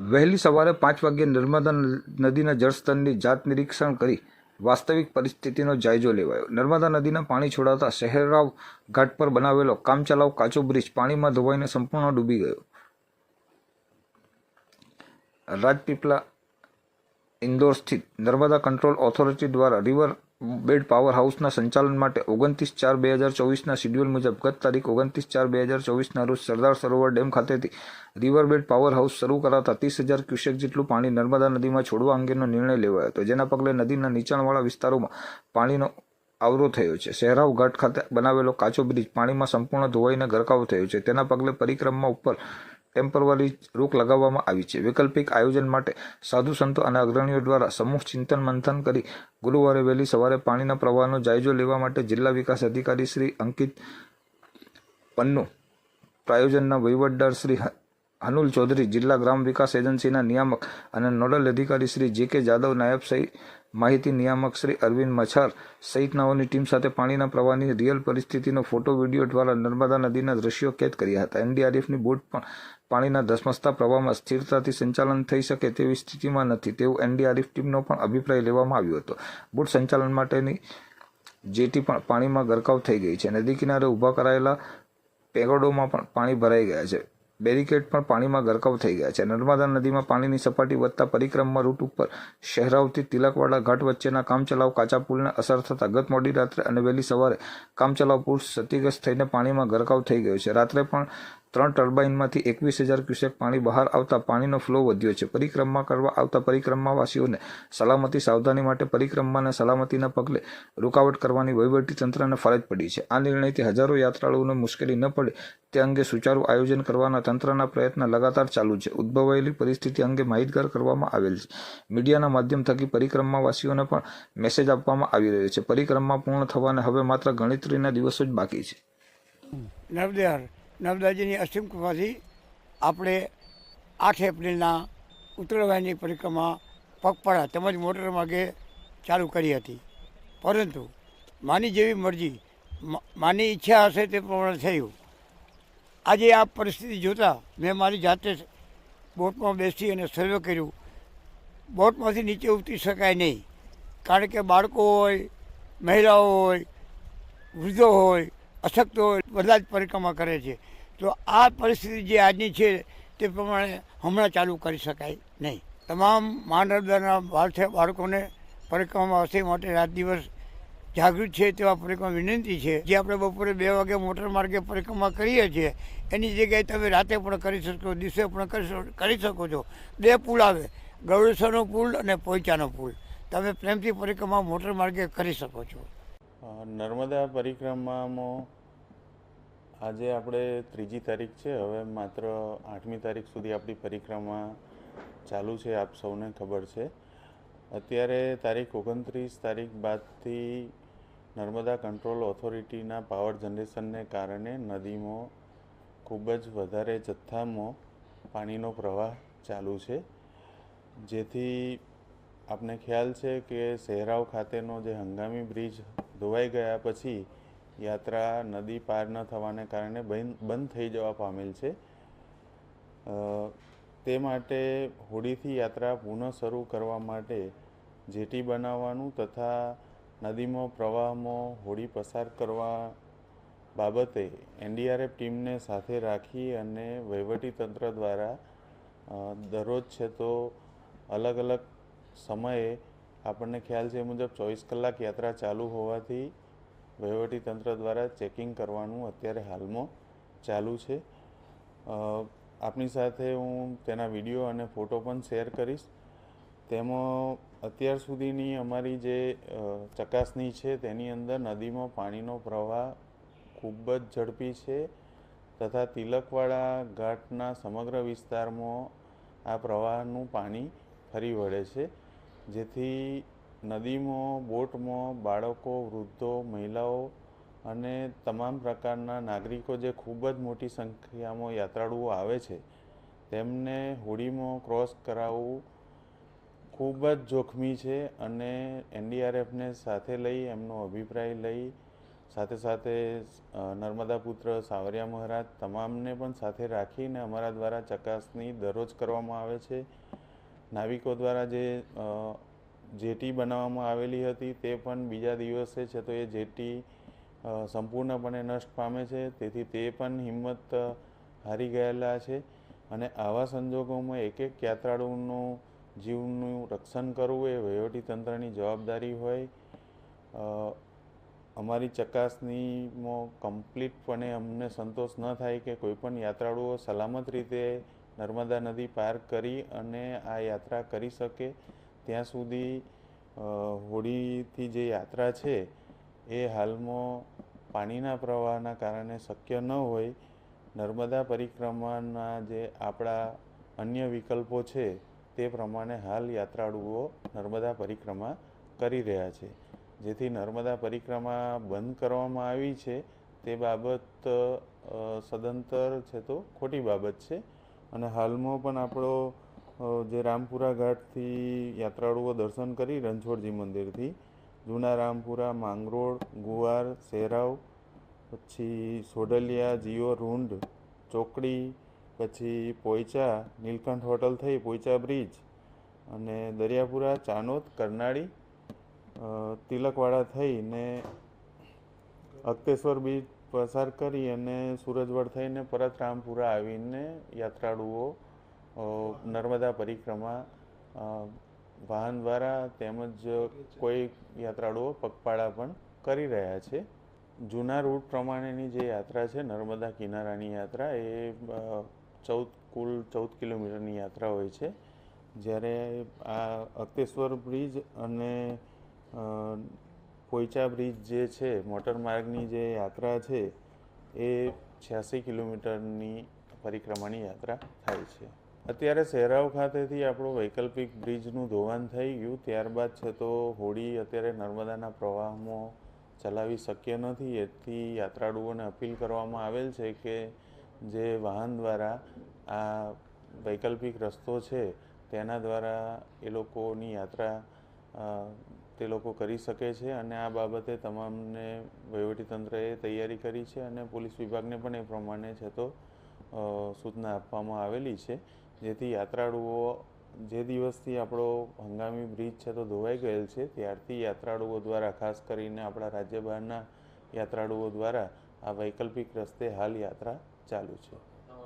વહેલી સવારે પાંચ વાગ્યે નર્મદા નદીના જળસ્તરની જાત નિરીક્ષણ કરી વાસ્તવિક પરિસ્થિતિનો જાયજો લેવાયો. નર્મદા નદીના પાણી છોડાતા શહેરાવ ઘાટ પર બનાવેલો કામચલાઉ કાચો બ્રિજ પાણીમાં ધોવાઈને સંપૂર્ણ ડૂબી ગયો. રાજપીપળા ઇન્દોર સ્થિત નર્મદા કંટ્રોલ ઓથોરિટી દ્વારા રિવર બેડ પાવર હાઉસના સંચાલન માટે ઓગણત્રીસ ચાર બે હજાર ચોવીસના શિડ્યુલ મુજબ ગત તારીખ ઓગણત્રીસ ચાર બે હજાર ચોવીસના રોજ સરદાર સરોવર ડેમ ખાતેથી રિવર બેડ પાવર હાઉસ શરૂ કરાતા ત્રીસ હજાર ક્યુસેક જેટલું પાણી નર્મદા નદીમાં છોડવા અંગેનો નિર્ણય લેવાયો હતો. જેના પગલે નદીના નીચાણવાળા વિસ્તારોમાં પાણીનો આવરો થયો છે. શહેરાવ ઘાટ ખાતે બનાવેલો કાચો બ્રિજ પાણીમાં સંપૂર્ણ ધોવાઈને ગરકાવ થયો છે. તેના પગલે પરિક્રમા ઉપર ટેમ્પરરી રોક લગાવવામાં આવી છે. વૈકલ્પિક આયોજન માટે સાધુ સંતો અને અગ્રણીઓ દ્વારા સમૂહ ચિંતન મંથન કરી ગુરુવારે વહેલી સવારે પાણીના પ્રવાહનો જાયજો લેવા માટે જિલ્લા વિકાસ અધિકારી શ્રી અંકિત પન્નુ, પ્રાયોજનના વહીવટદાર શ્રી અનુલ ચૌધરી, જિલ્લા ગ્રામ વિકાસ એજન્સીના નિયામક અને નોડલ અધિકારી શ્રી જે કે જાદવ, નાયબ સહિત માહિતી નિયામક શ્રી અરવિંદ મછાર સહિતનાઓની ટીમ સાથે પાણીના પ્રવાહની રિયલ પરિસ્થિતિનો ફોટો, વીડિયો દ્વારા નર્મદા નદીના દ્રશ્યો કેદ કર્યા હતા. એનડીઆરએફની બોટ પણ પાણીના ધસમસતા પ્રવાહમાં સ્થિરતાથી સંચાલન થઈ શકે તેવી સ્થિતિમાં નથી તેવું એનડીઆરએફ ટીમનો પણ અભિપ્રાય લેવામાં આવ્યો હતો. બોટ સંચાલન માટેની જેટી પણ પાણીમાં ગરકાવ થઈ ગઈ છે નદી કિનારે ઊભા કરાયેલા પેગોડોમાં પણ પાણી ભરાઈ ગયા છે. બેરિકેડ પણ પાણીમાં ગરકાવ થઈ ગયા છે. નર્મદા નદીમાં પાણીની સપાટી વધતા પરિક્રમા રૂટ ઉપર શહેરાવથી તિલકવાડા ઘાટ વચ્ચેના કામચલાઉ કાચા પુલને અસર થતાં ગત મોડી રાત્રે અને વહેલી સવારે કામચલાઉ પુલ ક્ષતિગ્રસ્ત થઈને પાણીમાં ગરકાવ થઈ ગયો છે. રાત્રે પણ ત્રણ ટર્બાઇનમાંથી એકવીસ હજાર ક્યુસેક પાણી બહાર આવતા પાણીનો ફ્લો વધ્યો છે. પરિક્રમા કરવા આવતા પરિક્રમાવાસીઓને સલામતી સાવધાની માટે પરિક્રમાને સલામતીના પગલે રૂકાવટ કરવાની તંત્રને ફરજ પડી છે. આ નિર્ણયથી હજારો યાત્રાળુઓને મુશ્કેલી ન પડે, તે અંગે સુચારુ આયોજન કરવાના તંત્રના પ્રયત્ન લગાતાર ચાલુ છે. ઉદ્ભવાયેલી પરિસ્થિતિ અંગે માહિતગાર કરવામાં આવેલ છે. મીડિયાના માધ્યમ થકી પરિક્રમાવાસીઓને પણ મેસેજ આપવામાં આવી રહ્યો છે. પરિક્રમા પૂર્ણ થવાને હવે માત્ર ગણતરીના દિવસો જ બાકી છે. નર્મદાજીની અસીમ કૃપાથી આપણે આઠ એપ્રિલના ઉત્તરવાહિની પરિક્રમા પગપાળા તેમજ મોટર માર્ગે ચાલુ કરી હતી. પરંતુ માની જેવી મરજી માની ઈચ્છા હશે તે પ્રમાણે થયું. આજે આ પરિસ્થિતિ જોતાં મેં મારી જાતે બોટમાં બેસી અને સર્વે કર્યું. બોટમાંથી નીચે ઉતરી શકાય નહીં. કારણ કે બાળકો હોય, મહિલાઓ હોય, વૃદ્ધો હોય અશક્ત હોય બધા જ પરિક્રમા કરે છે. તો આ પરિસ્થિતિ જે આજની છે તે પ્રમાણે હમણાં ચાલુ કરી શકાય નહીં. તમામ બાળ બાળકોને પરિક્રમા હશે માટે રાત દિવસ જાગૃત છે તેવા પરિક્રમા વિનંતી છે. જે આપણે બપોરે બે વાગે મોટર માર્ગે પરિક્રમા કરીએ છીએ, એની જગ્યાએ તમે રાતે પણ કરી શકો, દિવસે પણ કરી શકો- છો. બે પુલ આવે, ગૌરેશ્વરનો પુલ અને પોઈચાનો પુલ. તમે પ્રેમથી પરિક્રમા મોટર માર્ગે કરી શકો છો. નર્મદા પરિક્રમામાં આજે આપણે ત્રીજી તારીખ છે. હવે માત્ર આઠમી તારીખ સુધી આપણી પરિક્રમા ચાલુ છે આપ સૌને ખબર છે. અત્યારે તારીખ ઓગણત્રીસ તારીખ બાદથી નર્મદા કંટ્રોલ ઓથોરિટીના પાવર જનરેશનને કારણે નદીમાં ખૂબ જ વધારે જથ્થામાં પાણીનો પ્રવાહ ચાલુ છે. જેથી આપને ખ્યાલ છે કે શહેરાવ ખાતેનો જે હંગામી બ્રિજ ધોવાઈ ગયા પછી યાત્રા નદી પાર ન થવાને કારણે બંધ થઈ જવા પામેલ છે. તે માટે હોડીથી યાત્રા પુનઃ શરૂ કરવા માટે જેટી બનાવવાનું તથા નદીમાં પ્રવાહમાં હોડી પસાર કરવા બાબતે એનડીઆરએફ ટીમને સાથે રાખી અને વહીવટી તંત્ર દ્વારા દરરોજ છે તો અલગ અલગ સમયે આપણને ખ્યાલ છે મુજબ ચોવીસ કલાક યાત્રા ચાલુ હોવાથી વહીવટી તંત્ર દ્વારા ચેકિંગ કરવાનું અત્યારે હાલમાં ચાલુ છે. આપની સાથે હું તેના વીડિયો અને ફોટો પણ શેર કરીશ. તેમાં અત્યાર સુધીની અમારી જે ચકાસણી છે તેની અંદર નદીમાં પાણીનો પ્રવાહ ખૂબ જ ઝડપી છે તથા તિલકવાડા ઘાટના સમગ્ર વિસ્તારમાં આ પ્રવાહનું પાણી ફરી વળે છે. જેથી નદીમાં, બોટમાં, બાળકો, વૃદ્ધો, મહિલાઓ અને તમામ પ્રકારના નાગરિકો જે ખૂબ જ મોટી સંખ્યામાં યાત્રાળુઓ આવે છે, તેમને હોડીમાં ક્રોસ કરાવવું ખૂબ જ જોખમી છે અને એનડીઆરએફને સાથે લઈ, એમનો અભિપ્રાય લઈ, સાથે સાથે નર્મદા પુત્ર સાવરિયા મહારાજ તમામને પણ સાથે રાખીને અમારા દ્વારા ચકાસણી દરરોજ કરવામાં આવે છે. નાવિકો દ્વારા જે જેટી બનાવવામાં આવેલી હતી તે પણ બીજા દિવસે છે તો એ જેટી સંપૂર્ણપણે નષ્ટ પામે છે. તેથી તે પણ હિંમત હારી ગયેલા છે અને આવા સંજોગોમાં એક એક યાત્રાળુનું જીવનું રક્ષણ કરવું એ વહીવટીતંત્રની જવાબદારી હોય. અમારી ચકાસણીમાં કમ્પ્લીટપણે અમને સંતોષ ન થાય કે કોઈપણ યાત્રાળુઓ સલામત રીતે નર્મદા નદી પાર કરી અને આ યાત્રા કરી શકે, ત્યાં સુધી હોડીથી જે યાત્રા છે, એ હાલમાં પાણીના પ્રવાહના કારણે શક્ય ન હોય. નર્મદા પરિક્રમાના જે આપણા અન્ય વિકલ્પો છે, તે પ્રમાણે હાલ યાત્રાળુઓ નર્મદા પરિક્રમા કરી રહ્યા છે. જેથી નર્મદા પરિક્રમા બંધ કરવામાં આવી છે, તે બાબત સદંતર છે તો ખોટી બાબત છે. અને હાલમાં પણ આપણો જે રામપુરા ઘાટથી યાત્રાળુઓ દર્શન કરી રણછોડજી મંદિરથી, જૂના રામપુરા, માંગરોળ, ગુવાર, સેરાવ, પછી સોડલિયા, જીઓ રૂંડ ચોકડી, પછી પોઈચા નીલકંઠ હોટલ થઈ પોઈચા બ્રિજ અને દરિયાપુરા, ચાનોદ, કરનાળી તિલકવાડા થઈને અક્તેશ્વર બીચ પસાર કરી અને સુરજવડ થઈને પરત રામપુરા આવીને યાત્રાળુઓ નર્મદા પરિક્રમા વાહન દ્વારા તેમજ કોઈ યાત્રાળુઓ પગપાળા પણ કરી રહ્યા છે. જૂના રૂટ પ્રમાણેની જે યાત્રા છે, નર્મદા કિનારાની યાત્રા, એ ચૌદ, કુલ ચૌદ કિલોમીટરની યાત્રા હોય છે. જ્યારે આ અક્તેશ્વર બ્રિજ અને પોઈચા બ્રિજ જે છે, મોટર માર્ગની જે યાત્રા છે, એ છ્યાસી કિલોમીટરની પરિક્રમાની યાત્રા થાય છે. અત્યારે શહેરાવ ખાતેથી આપણું વૈકલ્પિક બ્રિજનું ધોવાણ થઈ ગયું. ત્યારબાદ છે તો હોડી અત્યારે નર્મદાના પ્રવાહમાં ચલાવી શક્ય નથી. એથી યાત્રાળુઓને અપીલ કરવામાં આવેલ છે કે જે વાહન દ્વારા આ વૈકલ્પિક રસ્તો છે, તેના દ્વારા એ લોકોની યાત્રા તે લોકો કરી શકે છે અને આ બાબતે તમામને વહીવટીતંત્રએ તૈયારી કરી છે અને પોલીસ વિભાગને પણ એ પ્રમાણે છે તો સૂચના આપવામાં આવેલી છે. જેથી યાત્રાળુઓ, જે દિવસથી આપણો હંગામી બ્રિજ છે તો ધોવાઈ ગયેલ છે, ત્યારથી યાત્રાળુઓ દ્વારા ખાસ કરીને આપણા રાજ્ય બહારના યાત્રાળુઓ દ્વારા આ વૈકલ્પિક રસ્તે હાલ યાત્રા ચાલુ છે.